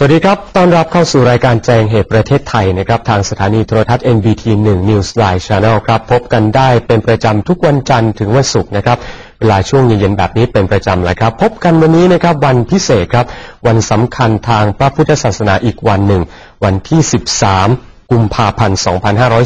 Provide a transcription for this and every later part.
สวัสดีครับ ต้อนรับเข้าสู่รายการแจงเหตุประเทศไทยนะครับ ทางสถานีโทรทัศน์ NBT 1 News Live Channel ครับ พบกันได้เป็นประจำทุกวันจันทร์ถึงวันศุกร์นะครับ เวลาช่วงเย็นๆแบบนี้เป็นประจำเลยครับ พบกันวันนี้นะครับวันพิเศษครับ วันสำคัญทางพระพุทธศาสนาอีกวันหนึ่ง วันที่ 13 กุมภาพันธ์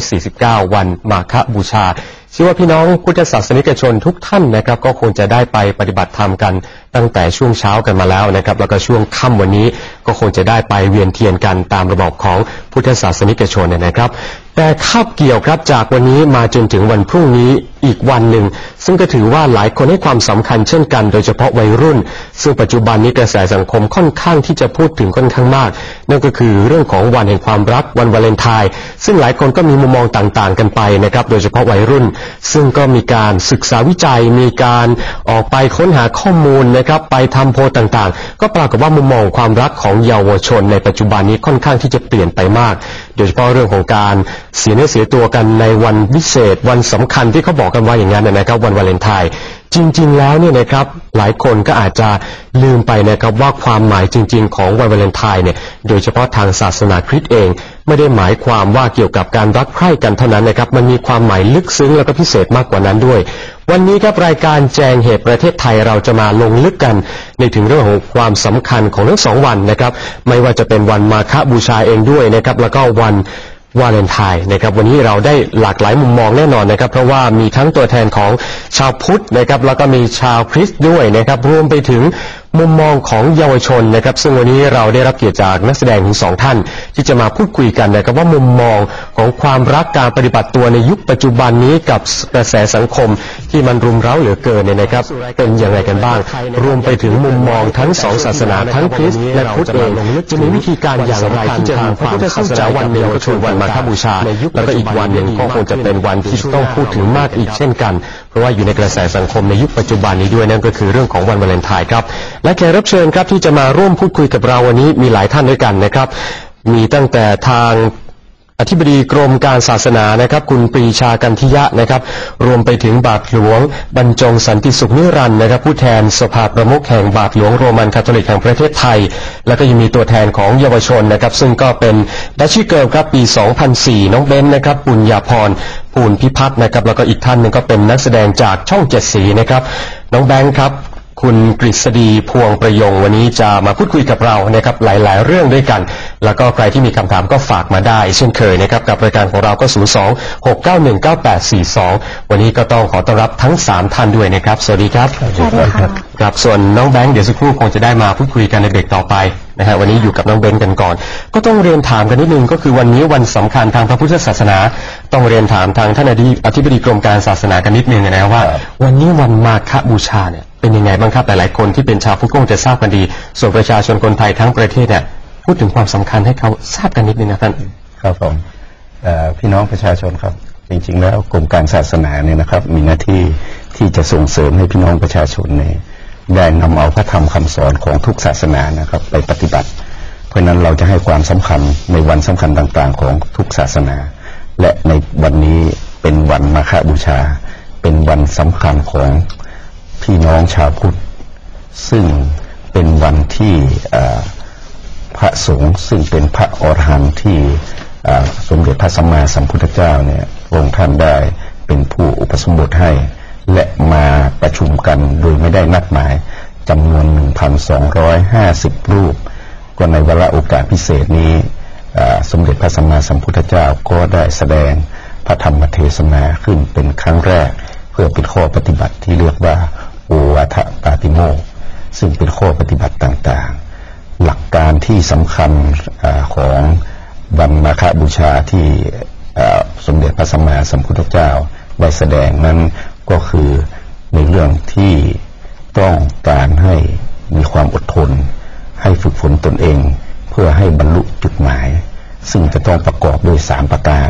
2549 วันมาฆบูชาเชื่อว่าพี่น้องพุทธศาสนิกชนทุกท่านนะครับ ก็คงจะได้ไปปฏิบัติธรรมกัน ตั้งแต่ช่วงเช้ากันมาแล้วนะครับ แล้วก็ช่วงค่ำวันนี้ก็คงจะได้ไปเวียนเทียนกันตามระบบของพุทธศาสนิกชนเนี่ยนะครับ แต่คาบเกี่ยวครับจากวันนี้มาจนถึงวันพรุ่งนี้อีกวันหนึ่ง ซึ่งก็ถือว่าหลายคนให้ความสำคัญเช่นกัน โดยเฉพาะวัยรุ่น ซึ่งปัจจุบันนี้กระแสสังคมค่อนข้างที่จะพูดถึงค่อนข้างมาก นั่นก็คือเรื่องของวันแห่งความรักวันวาเลนไทน์ซึ่งหลายคนก็มีมุมมองต่างๆ กันไปนะครับ โดยเฉพาะวัยรุ่นซึ่งก็มีการศึกษาวิจัยมีการออกไปค้นหาข้อมูลนะครับ ไปทำโพลต่างๆ ก็ปรากฏว่ามุมมองความรักของเยาวชน ในปัจจุบันนี้ค่อนข้างที่จะเปลี่ยนไปมาก โดยเฉพาะเรื่องของการเสียเนื้อเสียตัวกันในวันพิเศษ วันสำคัญที่เขาบอกกันว่าอย่างนั้นนะครับ วันวาเลนไทน์จริง ๆ แล้วเนี่ยนะครับหลายคนก็อาจจะลืมไปนะครับว่าความหมายจริง ๆ ของวันวาเลนไทน์เนี่ยโดยเฉพาะทางศาสนาคริสต์เอง ไม่ได้หมายความว่าเกี่ยวกับการรักใคร่กันเท่านั้นนะครับ มันมีความหมายลึกซึ้งแล้วก็พิเศษมากกว่านั้นด้วย วันนี้ครับรายการแจงเหตุประเทศไทยเราจะมาลงลึกกัน ในถึงเรื่องของความสำคัญของทั้งสองวันนะครับ ไม่ว่าจะเป็นวันมาฆบูชาเองด้วยนะครับ แล้วก็วันวาเลนไทน์นะครับวันนี้เราได้หลากหลายมุมมองแน่นอนนะครับ เพราะว่ามีทั้งตัวแทนของชาวพุทธนะครับแล้วก็มีชาวคริสต์ด้วยนะครับรวมไปถึง มุมมองของเยาวชนนะครับ ซึ่งวันนี้เราได้รับเกียรติจากนักแสดงถึงสองท่าน ที่จะมาพูดคุยกันนะครับว่ามุมมองของความรักการปฏิบัติตัวในยุคปัจจุบันนี้กับกระแสสังคมที่มันรุมเร้าเหลือเกินเนี่ยนะครับ เป็นอย่างไรกันบ้าง รวมไปถึงมุมมองทั้งสองศาสนาทั้งคริสต์และพุทธเองจะมีวิธีการอย่างไรที่จะมีความเข้าใจวันเดียวก็คือวันมาฆบูชา แล้วก็อีกวันหนึ่งก็คงจะเป็นวันที่ต้องพูดถึงมากอีกเช่นกัน เพราะว่าอยู่ในกระแสสังคมในยุคปัจจุบันนี้ด้วยนั่นก็คือเรื่องของวันวาเลนไทน์ครับและแขกรับเชิญครับที่จะมาร่วมพูดคุยกับเราวันนี้มีหลายท่านด้วยกันนะครับมีตั้งแต่ทาง อธิบดีกรมการศาสนานะครับ คุณปรีชากันทิยะนะครับ รวมไปถึงบาทหลวง บรรจงสันติสุขนิรันนะครับ ผู้แทนสภาประมุขแห่งบาทหลวงโรมันคาทอลิกแห่งประเทศไทย แล้วก็ยังมีตัวแทนของเยาวชนนะครับ ซึ่งก็เป็นดัชชี่เกิร์ลครับปี 2004 น้องเบนนะครับปุญญาพรปูนพิพัฒน์นะครับแล้วก็อีกท่านหนึ่งก็เป็นนักแสดงจากช่องเจ็ดสีนะครับน้องแบงค์ครับ คุณกฤษฎีพวงประยงวันนี้จะมาพูดคุยกับเรานะครับหลาย ๆ เรื่องด้วยกัน แล้วก็ใครที่มีคำถามก็ฝากมาได้ เช่นเคยนะครับกับรายการของเราก็ 0 2 6 9 1 9 8 4 2 วันนี้ก็ต้องขอต้อนรับทั้ง 3 ท่านด้วยนะครับ สวัสดีครับ สวัสดีค่ะครับส่วนน้องแบงค์เดี๋ยวสักครู่คงจะได้มาพูดคุยกันในเบรกต่อไปนะฮะวันนี้อยู่กับน้องเบนกันก่อน ก็ต้องเรียนถามกันนิดนึงก็คือวันนี้วันสำคัญทางพระพุทธศาสนา ต้องเรียนถามทางท่านอธิบดีกรมการศาสนากันนิดนึงนะว่า วันนี้วันมาฆบูชาเนี่ย เป็นยังไงบ้างครับหลายๆคนที่เป็นชาวพุทธก็คงจะทราบกันดี ส่วนประชาชนคนไทยทั้งประเทศเนี่ยพูดถึงความสำคัญให้เขาทราบกันนิดนึงนะท่านครับผมพี่น้องประชาชนครับ จริง ๆ แล้วกรมการศาสนาเนี่ยนะครับ มีหน้าที่ที่จะส่งเสริมให้พี่น้องประชาชนเนี่ยได้นำเอาพระธรรมคำสอนของทุกศาสนานะครับ ไปปฏิบัติ เพราะฉะนั้นเราจะให้ความสำคัญในวันสำคัญต่างๆ ของทุกศาสนา และในวันนี้เป็นวันมาฆบูชา เป็นวันสำคัญของ พี่น้องชาวพุทธ ซึ่งเป็นวันที่พระสงฆ์ซึ่งเป็นพระอรหันต์ที่สมเด็จพระสัมมาสัมพุทธเจ้าเนี่ยองค์ท่านได้เป็นผู้อุปสมบทให้ และมาประชุมกันโดยไม่ได้นัดหมายจำนวน 1,250 รูป ก็ในวาระโอกาสพิเศษนี้สมเด็จพระสัมมาสัมพุทธเจ้าก็ได้แสดงพระธรรมเทศนาขึ้นเป็นครั้งแรก เพื่อเป็นข้อปฏิบัติที่เรียกว่า โอวาทปาติโมซึ่งเป็นข้อปฏิบัติต่างๆ หลักการที่สำคัญอของวันมาฆบูชาที่สมเด็จพระสัมมาสัมพุทธเจ้าได้แสดงนั้นก็คือในเรื่องที่ต้องการให้มีความอดทน ให้ฝึกฝนตนเอง เพื่อให้บรรลุจุดหมาย ซึ่งจะต้องประกอบด้วยสามประการ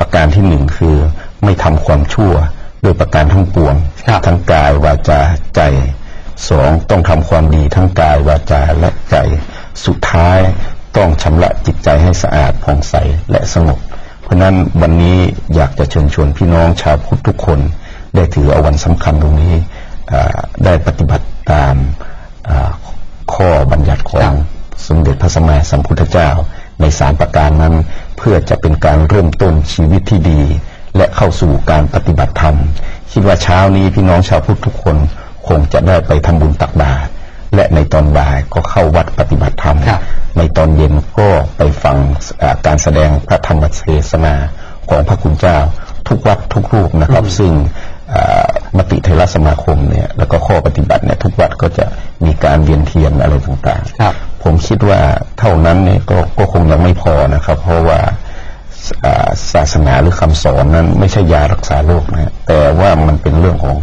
ประการที่หนึ่งคือไม่ทำความชั่ว โดยประการทั้งปวงครับทั้งกายวาจาใจสองต้องทำความดีทั้งกายวาจาและใจ สุดท้ายต้องชำระจิตใจให้สะอาดผ่องใสและสงบเพราะฉะนั้นวันนี้อยากจะเชิญชวนพี่น้องชาวพุทธทุกคน ได้ถือเอาวันสำคัญตรงนี้อ่าได้ปฏิบัติตามอ่าข้อบัญญัติของสมเด็จพระสัมมาสัมพุทธเจ้า ในสามประการนั้นเพื่อจะเป็นการเริ่มต้นชีวิตที่ดี และเข้าสู่การปฏิบัติธรรม คิดว่าเช้านี้พี่น้องชาวพุทธทุกคนคงจะได้ไปทำบุญตักบาตรและในตอนบ่ายก็เข้าวัดปฏิบัติธรรมครับในตอนเย็นก็ไปฟังอ่าการแสดงพระธรรมเทศนาของพระคุณเจ้า ทุกวัดทุกรูปนะครับ ซึ่งอ่ามติเทรสมาคมเนี่ยแล้วก็ข้อปฏิบัติเนี่ยทุกวัดก็จะมีการเวียนเทียนอะไรต่างครับๆผมคิดว่าเท่านั้นเนี่ยก็ก็คงยังไม่พอนะครับ เพราะว่าอ่า ศาสนาหรือคำสอนนั้น ไม่ใช่ยารักษาโรคนะฮะแต่ว่ามันเป็นเรื่องของ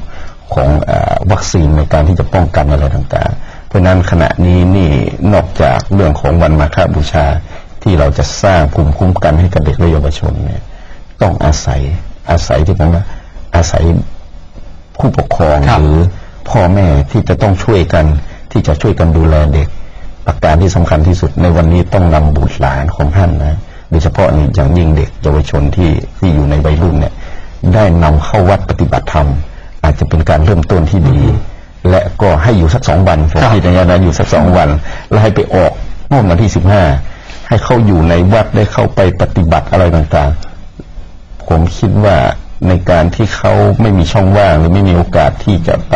ของอาวัคซีนในการที่จะป้องกันอะไรต่างๆ เพราะฉะนั้นขณะนี้นี่นอกจากเรื่องของวันมาฆบูชาที่เราจะสร้างภูมิคุ้มกันให้กับเด็กและเยาวชนเนี่ย ต้องอาศัยอาศัยที่ผมว่าอาศัยผู้ปกครองครับหรือพ่อแม่ที่จะต้องช่วยกันที่จะช่วยกันดูแลเด็ก ประการที่สำคัญที่สุดในวันนี้ต้องนำบุตรหลานของท่านนะ โดยเฉพาะนี่อย่างยิ่งเด็กเยาวชนที่ที่อยู่ในวัยรุ่นเนี่ยได้นำเข้าวัดปฏิบัติธรรม อาจจะเป็นการเริ่มต้นที่ดี และก็ให้อยู่สักสองวันผมคิดอย่างนั้นอยู่สักสองวัน แล้วให้ไปออกเมื่อวันที่สิบห้าให้เข้าอยู่ในวัดได้เข้าไปปฏิบัติอะไรต่างๆ ผมคิดว่า ในการที่เขาไม่มีช่องว่างหรือไม่มีโอกาสที่จะไป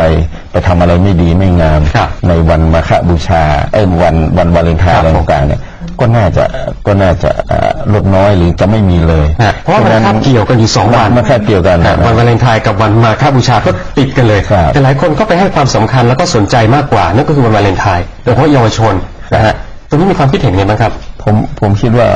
ไปทำอะไรไม่ดีไม่งามครับในวันมาฆบูชาเอ้ยวันวันวาเลนไทน์ครับอะไรต่างๆเนี่ยก็น่าจะก็น่าจะเอ่อลดน้อยหรือจะไม่มีเลยฮะเพราะว่ามันคาบเกี่ยวกันอยู่สองวันมันแค่เกี่ยวกันฮะวันวาเลนไทน์กับวันมาฆบูชาก็ติดกันเลยครับแต่หลายคนก็ไปให้ความสำคัญแล้วก็สนใจมากกว่านั่นก็คือวันวาเลนไทน์โดยเฉพาะเยาวชนนะฮะตรงนี้มีความคิดเห็นยังไงบ้างครับ ผมผมคิดว่า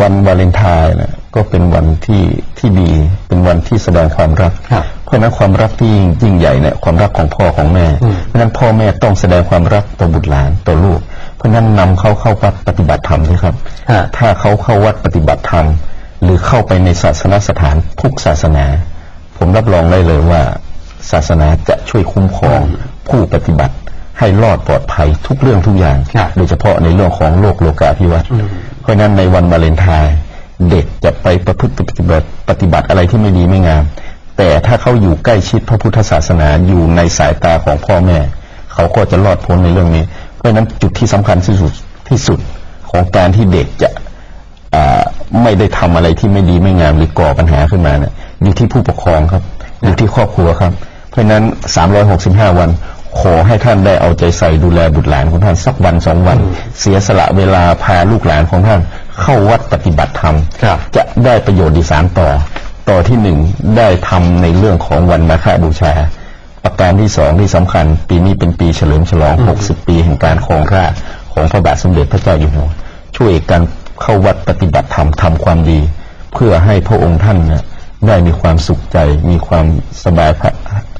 วันวาเลนไทน์นะ ก็เป็นวันที่ที่ดี เป็นวันที่แสดงความรักครับเพราะฉะนั้นความรักที่ยิ่งใหญ่เนี่ยความรักของพ่อของแม่อืมเพราะฉะนั้นพ่อแม่ต้องแสดงความรักต่อบุตรหลานต่อลูก เพราะฉะนั้นนำเขาเข้าวัดปฏิบัติธรรมด้วยครับฮะถ้าเขาเข้าวัดปฏิบัติธรรม หรือเข้าไปในศาสนสถานทุกศาสนา ผมรับรองได้เลยว่า ศาสนาจะช่วยคุ้มครองผู้ปฏิบัติให้รอดปลอดภัยทุกเรื่องทุกอย่างครับโดยเฉพาะในเรื่องของโลกโลกาภิวัตน์เพราะฉะนั้นในวันวาเลนไทน์ เด็กจะไปประพฤติปฏิบัติปฏิบัติอะไรที่ไม่ดีไม่งาม แต่ถ้าเขาอยู่ใกล้ชิดพระพุทธศาสนาอยู่ในสายตาของพ่อแม่ เขาก็จะรอดพ้นในเรื่องนี้ เพราะฉะนั้นจุดที่สำคัญที่สุดที่สุดของการที่เด็กจะไม่ได้ทำอะไรที่ไม่ดีไม่งามหรือก่อปัญหาขึ้นมาเนี่ยอยู่ที่ผู้ปกครองครับ อยู่ที่ครอบครัวครับ เพราะฉะนั้น 365 วันขอให้ท่านได้เอาใจใส่ดูแลบุตรหลานของท่านสักวันสองวัน เสียสละเวลาพาลูกหลานของท่าน เข้าวัดปฏิบัติธรรมครับจะได้ประโยชน์ดีสามต่อ ต่อที่หนึ่งได้ทำในเรื่องของวันมาฆบูชา ประการที่สองที่สำคัญ ปีนี้เป็นปีเฉลิมฉลอง 60 ปีแห่งการครองราชย์ของพระบาทสมเด็จพระเจ้าอยู่หัวช่วยกันเข้าวัดปฏิบัติธรรมทำความดี เพื่อให้พระองค์ท่านนะได้มีความสุขใจ มีความสบายพระ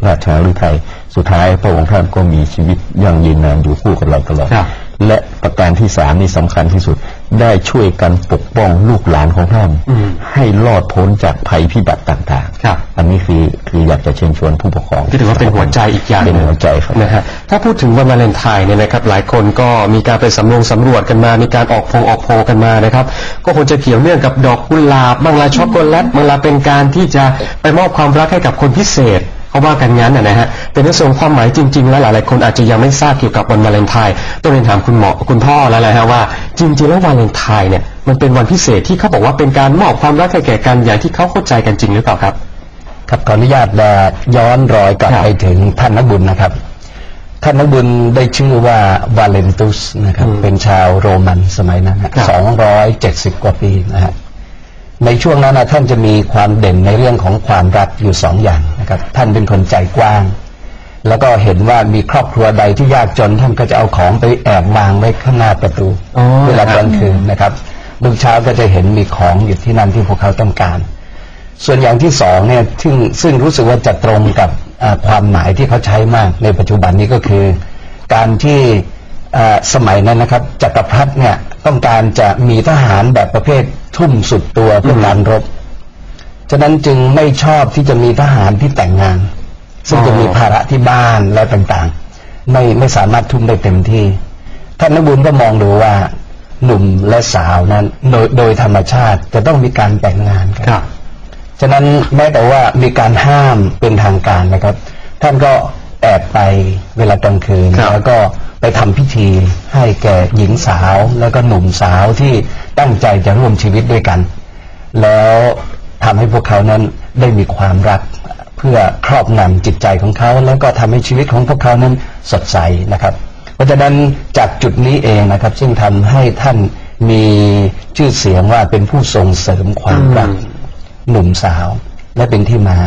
ราชาฤทัยสุดท้ายพระองค์ท่านก็มีชีวิตยั่งยืนนานอยู่คู่กับเราตลอดครับและประการที่สามนี่สำคัญที่สุด ได้ช่วยกันปกป้องลูกหลานของท่านอืมให้รอดพ้นจากภัยพิบัติต่างครับๆอันนี้คือคืออยากจะเชิญชวนผู้ปกครองก็ถือว่าเป็นหัวใจอีกอย่างเป็นหัวใจครับนะฮะถ้าพูดถึงวันวาเลนไทน์เนี่ยนะครับ หลายคนก็มีการไปสำรวจสำรวจกันมา มีการออกโพลออกโพลกันมานะครับ ก็คงจะเกี่ยวเนื่องกับดอกกุหลาบบางลาช็อกโกแลตบางลาเป็นการที่จะไปมอบความรักให้กับคนพิเศษเขาว่ากันงั้นนะนะฮะแต่ในส่วนของความหมายจริง ๆ แล้วหลายๆคนอาจจะยังไม่ทราบเกี่ยวกับวันวาเลนไทน์ต้องเรียนถามคุณหมอคุณพ่อแล้วแหละฮะว่า จริงๆแล้ววาเลนไทน์เนี่ยมันเป็นวันพิเศษที่เขาบอกว่าเป็นการมอบความรักให้แก่กันอย่างที่เขาเข้าใจกันจริงหรือเปล่าครับ ครับขออนุญาตเอ่อย้อนรอยกลับครับไปถึงท่านนักบุญนะครับท่านนักบุญได้ชื่อว่าวาเลนตุสนะครับอืมเป็นชาวโรมันสมัยนั้นครับสองร้อยเจ็ดสิบกว่าปีนะฮะในช่วงนั้นนะท่านจะมีความเด่นในเรื่องของความรักอยู่สองอย่างนะครับ ท่านเป็นคนใจกว้าง แล้วก็เห็นว่ามีครอบครัวใดที่ยากจนท่านก็จะเอาของไปแอบวางไว้ข้างหน้าประตูอ๋อเวลากลางคืนนะครับลูกเช้าก็จะเห็นมีของอยู่ที่นั่นที่พวกเขาต้องการ ส่วนอย่างที่สองเนี่ยซึ่งซึ่งรู้สึกว่าจะตรงกับอ่าความหมายที่เขาใช้มากในปัจจุบันนี้ก็คือ การที่อ่าสมัยนั้นนะครับจักรพรรดิเนี่ยต้องการจะมีทหารแบบประเภททุ่มสุดตัวเพื่อการรบฉะนั้นจึงไม่ชอบที่จะมีทหารที่แต่งงาน ซึ่งจะมีภาระที่บ้านและต่างๆ ไม่ไม่สามารถทุ่มได้เต็มที่ ท่านนักบุญก็มองดูว่าหนุ่มและสาวนั้นโดยโดยธรรมชาติจะต้องมีการแต่งงานกันครับฉะนั้นแม้แต่ว่ามีการห้ามเป็นทางการนะครับ ท่านก็แอบไปเวลากลางคืนครับแล้วก็ไปทำพิธีให้แก่หญิงสาวแล้วก็หนุ่มสาวที่ตั้งใจจะร่วมชีวิตด้วยกัน แล้วทำให้พวกเขานั้นได้มีความรัก เพื่อครอบงำจิตใจของเขา แล้วก็ทำให้ชีวิตของพวกเขานั้นสดใสนะครับ เพราะฉะนั้นจากจุดนี้เองนะครับ ซึ่งทำให้ท่านมีชื่อเสียงว่าเป็นผู้ส่งเสริมความรักหนุ่มสาว และเป็นที่มา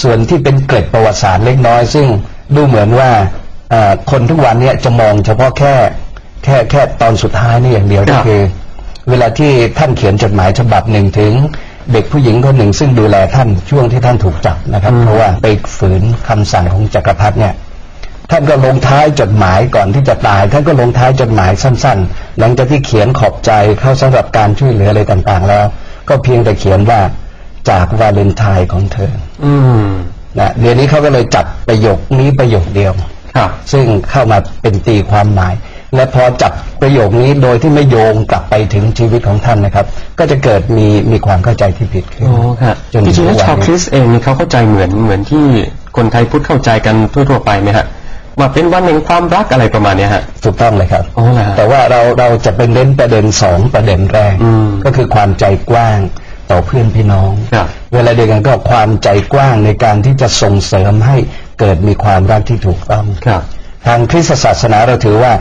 ส่วนที่เป็นเกร็ดประวัติศาสตร์เล็กน้อย ซึ่งดูเหมือนว่าเอ่อคนทุกวันเนี้จะมองเฉพาะแค่แค่แค่ตอนสุดท้ายนี่อย่างเดียวครัก็บคือ เวลาที่ท่านเขียนจดหมายฉบับหนึ่งถึง เด็กผู้หญิงคนหนึ่งซึ่งดูแลท่านช่วงที่ท่านถูกจับนะครับ เพราะว่าไปฝืนคำสั่งของจักรพรรดิเนี่ยท่านก็ลงท้ายจดหมายก่อนที่จะตาย ท่านก็ลงท้ายจดหมายสั้น ๆ หลังจากที่เขียนขอบใจเข้าสำหรับการช่วยเหลืออะไรต่างๆ แล้ว ก็เพียงแต่เขียนว่าจากวาเลนไทน์ของเธอ อืมนะเดี๋ยวนี้เขาก็เลยจับประโยคนี้ประโยคเดียวครับ ซึ่งเข้ามาเป็นตีความหมาย และพอจับ ประโยคนี้โดยที่ไม่โยงกลับไปถึงชีวิตของท่านนะครับ ก็จะเกิดมีมีความเข้าใจที่ผิดขึ้นโอ้ครับจนจถึริงๆแล้วทุกชาวนคนี้ริสต์เองนี่เขาเข้าใจเหมือนเหมือนที่คนไทยพุทธเข้าใจกันทั่วๆไปไหมฮะว่าเป็นวันแห่งความรักอะไรประมาณเนี้ยฮะถูกต้องเลยครับอ๋อเหรอฮะแต่ว่าเราเราจะเป็นเน้นประเด็นสองประเด็นแรกอืมก็คือความใจกว้างต่อเพื่อนพี่น้องครับเวลาเดียวกันก็ความใจกว้างในการที่จะส่งเสริมให้เกิดมีความรักที่ถูกต้องครับทางคริสตศาสนาเราถือว่า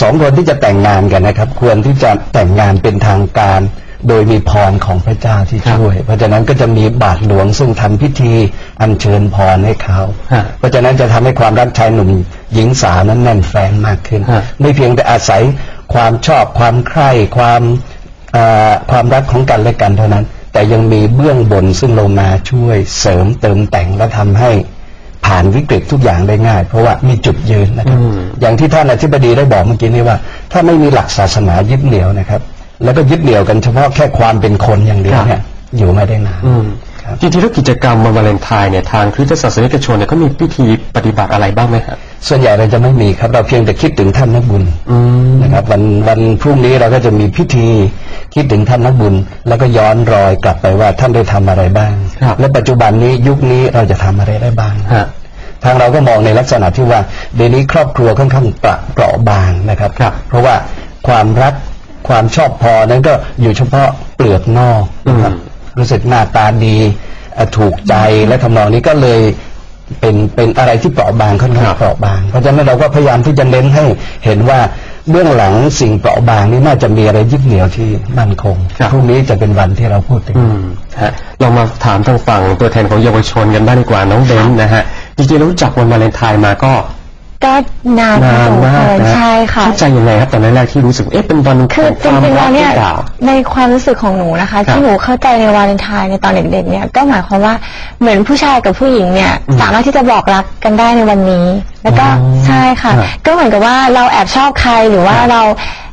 สองคนที่จะแต่งงานกันนะครับ ควรที่จะแต่งงานเป็นทางการ โดยมีพรของพระเจ้าที่ครับช่วย เพราะฉะนั้นก็จะมีบาทหลวงซึ่งทำพิธีอัญเชิญพรให้เขาฮะเพราะฉะนั้นจะทำให้ความรักชายหนุ่มหญิงสาวนั้นแน่นแฟ้นมากขึ้นฮะไม่เพียงแต่อาศัยความชอบความใคร่ความเอ่อความรักของกันและกันเท่านั้น แต่ยังมีเบื้องบนซึ่งลงมาช่วยเสริมเติมแต่งและทำให้ผ่านวิกฤตทุกอย่างได้ง่าย เพราะว่ามีจุดยืนนะครับ อืมอย่างที่ท่านอธิบดีได้บอกเมื่อกี้นี้ว่า ถ้าไม่มีหลักศาสนายึดเหนี่ยวนะครับ แล้วก็ยึดเหนี่ยวกันเฉพาะแค่ความเป็นคนอย่างเดียวเนี่ยอยู่ไม่ได้นานอืมครับจริงๆแล้วกิจกรรมวันวาเลนไทน์เนี่ยทางคริสตศาสนิกชนเนี่ยเขามีพิธีปฏิบัติอะไรบ้างไหมฮะส่วนใหญ่เราจะไม่มีครับ เราเพียงแต่คิดถึงท่านนักบุญอืมนะครับวันวันพรุ่งนี้เราก็จะมีพิธีคิดถึงท่านนักบุญ แล้วก็ย้อนรอยกลับไปว่าท่านได้ทำอะไรบ้างครับและปัจจุบันนี้ยุคนี้เราจะทำอะไรได้บ้างฮะ ทางเราก็มองในลักษณะที่ว่าเดี๋ยวนี้ครอบครัวค่อนข้างเปราะเปราะบางนะครับครับ เพราะว่าความรักความชอบพอนั้นก็อยู่เฉพาะเปลือกนอกนะครับอืมรู้สึกหน้าตาดีเอ่อถูกใจและทำนองนี้ก็เลยเป็นเป็นอะไรที่เปราะบางค่อนข้างเปราะบาง เพราะฉะนั้นเราก็พยายามที่จะเน้นให้เห็นว่าเบื้องหลังสิ่งเปราะบางนี้น่าจะมีอะไรยึดเหนี่ยวที่มั่นคงครับพรุ่งนี้จะเป็นวันที่เราพูดถึงอืมฮะเรามาถามทางฝั่งตัวแทนของเยาวชนกันบ้างดีกว่าน้องเบนซ์นะฮะ จริงๆรู้จักวันวาเลนไทน์มาก็ ก็นานนานมากพอสมควรนะใช่ค่ะ เข้าใจยังไงครับตอนแรกๆที่รู้สึกเอ๊ะเป็นวันคือจแห่งความริงๆรัแล้กวหเนี่รืยอเปล่าในความรู้สึกของหนูนะคะ ครับที่หนูเข้าใจในวาเลนไทน์ในตอนเด็กๆเนี่ยก็หมายความว่าเหมือนผู้ชายกับผู้หญิงเนี่ยอืมสามารถที่จะบอกรักกันได้ในวันนี้ แล้วก็อ๋อใช่ค่ะ ครับก็เหมือนกับว่าเราแอบชอบใครหรือว่าครับเรา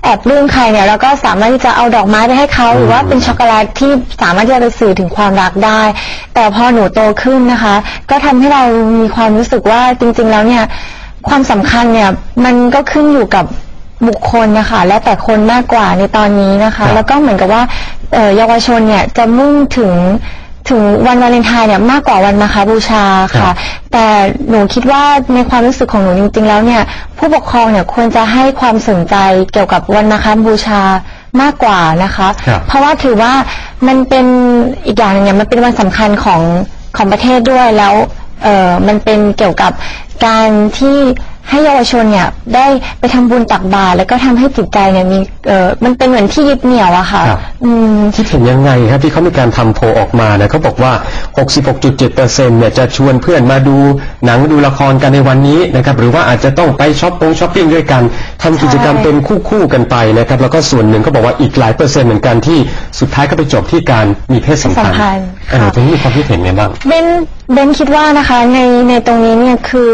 แอบปลื้มใครเนี่ยเราก็สามารถที่จะเอาดอกไม้ไปให้เขาอืมหรือว่าเป็นช็อกโกแลตที่สามารถที่จะไปสื่อถึงความรักได้ แต่พอหนูโตขึ้นนะคะ ก็ทำให้เรามีความรู้สึกว่าจริง ๆ แล้วเนี่ย ความสำคัญเนี่ยมันก็ขึ้นอยู่กับบุคคลนะคะ และแต่คนมากกว่าในตอนนี้นะครัคะบแล้วก็เหมือนกับว่าเอ่อเยาวชนเนี่ยจะมุ่งถึงถึงวันวาเลนไทน์เนี่ยมากกว่าวันมาคาบูชาครัค่ะบแต่หนูคิดว่าในความรู้สึกของหนูจริง ๆ แล้วเนี่ย ผู้ปกครองเนี่ยควรจะให้ความสนใจเกี่ยวกับวันมาคาบูชามากกว่านะคะ ครับเพราะว่าถือว่ามันเป็นอีกอย่างหนึงเนี่ยมันเป็นวันสำคัญของของประเทศด้วยแล้ว เออมันเป็นเกี่ยวกับการที่ให้เยาวชนเนี่ยได้ไปทำบุญตักบาตรแล้วก็ทำให้จิตใจเนี่ยมีเออมันเป็นเหมือนที่ยึดเหนี่ยวอะค่ะ ครับ อืม คิดเห็นยังไงครับที่เขามีการทำโพลออกมาเนี่ยเขาบอกว่า 66.7%เนี่ยจะชวนเพื่อนมาดูหนังดูละครกันในวันนี้นะครับหรือว่าอาจจะต้องไปช้อปปงช้อปปิ้งด้วยกันทำกิจกรรมใช่เป็นคู่ๆกันไปนะครับแล้วก็ส่วนหนึ่งก็บอกว่าอีกหลายเปอร์เซ็นต์เหมือนกันที่สุดท้ายก็ไปจบที่การมีเพศสัมพันธ์สัมพันธ์เออค่ะ ตรงนี้มีความคิดเห็นไงบ้าง เบนเบนคิดว่านะคะในในตรงนี้เนี่ยคือ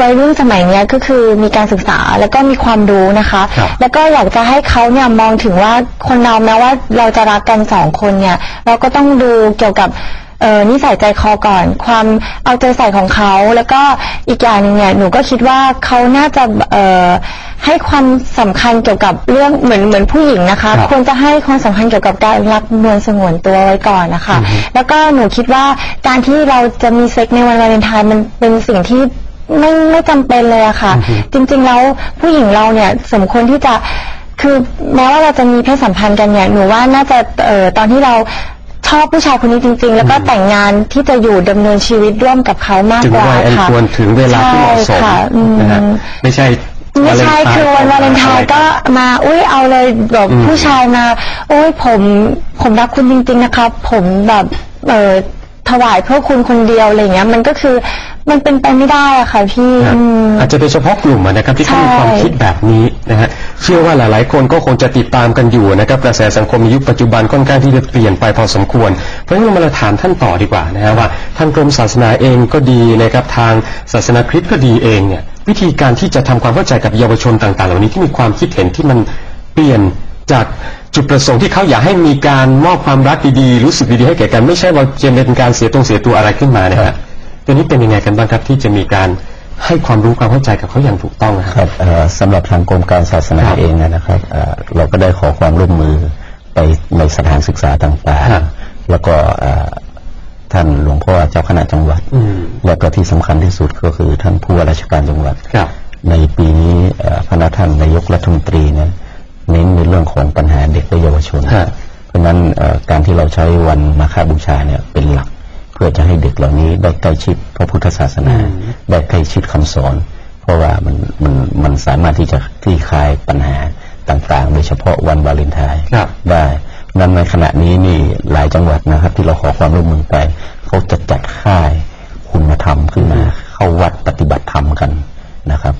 วัยรุ่นสมัยเนี้ยก็คือมีการศึกษาแล้วก็มีความรู้นะคะ ครับ แล้วก็อยากจะให้เขาเนี่ยมองถึงว่าคนเราแม้ว่าเราจะรักกันสองคนเนี่ย เราก็ต้องดูเกี่ยวกับ เอ่อนิสัยใจคอก่อน ความเอาใจใส่ของเขา แล้วก็อีกอย่างหนึ่งเนี่ยหนูก็คิดว่าเขาน่าจะเอ่อให้ความสำคัญเกี่ยวกับเรื่องเหมือนเหมือนผู้หญิงนะคะ ครับควรจะให้ความสำคัญเกี่ยวกับการรักนวลสงวนตัวไว้ก่อนนะคะ อือฮึ แล้วก็หนูคิดว่าการที่เราจะมีเซ็กในวันวาเลนไทน์มันเป็นสิ่งที่ไม่ไม่จำเป็นเลยอะค่ะจริงๆแล้วผู้หญิงเราเนี่ยสมควรที่จะคือแม้ว่าเราจะมีเพศสัมพันธ์กันเนี่ยหนูว่าน่าจะเอ่อตอนที่เรา ชอบผู้ชายคนนี้จริง ๆ แล้วก็แต่งงานที่จะอยู่ดำเนินชีวิตร่วมกับเขามากถึงกว่าวัยอันค่ะควรถึงเวลาที่เหมาะสมใช่ค่ะอืม นะฮะไม่ใช่ไม่ใช่วาเลนทน์คือวันวาเลนไทน์ก็มา อุ้ยเอาเลยแบบอืมผู้ชายมา โอ้ยผมผมรักคุณจริง ๆ นะครับ ผมแบบเออ ถวายเพื่อคุณคนเดียวอะไรเงี้ย มันก็คือมันเป็นไปไม่ได้อะค่ะพี่นะอืมอาจจะเป็นเฉพาะกลุ่มอะนะครับที่เขามีใช่ความคิดแบบนี้นะฮะเชื่อว่าหลาย ๆ คนก็คงจะติดตามกันอยู่นะครับกระแสสังคมในยุคปัจจุบันค่อนข้างที่จะเปลี่ยนไปพอสมควร เพราะฉะนั้นเรามาถามท่านต่อดีกว่านะฮะว่าทางกรมศาสนาเองก็ดีนะครับทางศาสนาคริสต์ก็ดีเองเนี่ยวิธีการที่จะทำความเข้าใจกับเยาวชนต่าง ๆ เหล่านี้ที่มีความคิดเห็นที่มันเปลี่ยน จากจุดประสงค์ที่เขาอยากให้มีการมอบความรักดีๆรู้สึกดีๆให้แก่กันไม่ใช่ว่าจะเป็นการเสียตรงเสียตัวอะไรขึ้นมานะฮะตัวนี้เป็นยังไงกันบ้างครับ ที่จะมีการให้ความรู้ความเข้าใจกับเขาอย่างถูกต้องนะคครับรับเอ่อสำหรับทางกรมการศาสนาครับเองนะครับเอ่อเราก็ได้ขอความร่วมมือไปในสถานศึกษาต่างครับๆแล้วก็เอ่อท่านหลวงพ่อเจ้าคณะจังหวัดอืมแล้วก็ที่สำคัญที่สุดก็คือท่านผู้ว่าราชการจังหวัดครับในปีนี้เอ่อพระท่านนายกรัฐมนตรีเนี่ย เน้นในเรื่องของปัญหาเด็กและเยาวชนฮะเพราะฉะนั้นเอ่อการที่เราใช้วันมาฆบูชาเนี่ยเป็นหลัก เพื่อจะให้เด็กเหล่านี้ได้ใกล้ชิดพระพุทธศาสนา ได้ใกล้ชิดคำสอน เพราะว่ามันมันมันสามารถที่จะคลี่คลายปัญหาต่างๆ โดยเฉพาะวันวาเลนไทน์ครับได้นั้นในขณะนี้นี่หลายจังหวัดนะครับ ที่เราขอความร่วมมือไปเขาจะจัดค่ายคุณธรรมขึ้นมา เข้าวัดปฏิบัติธรรมกันนะครับ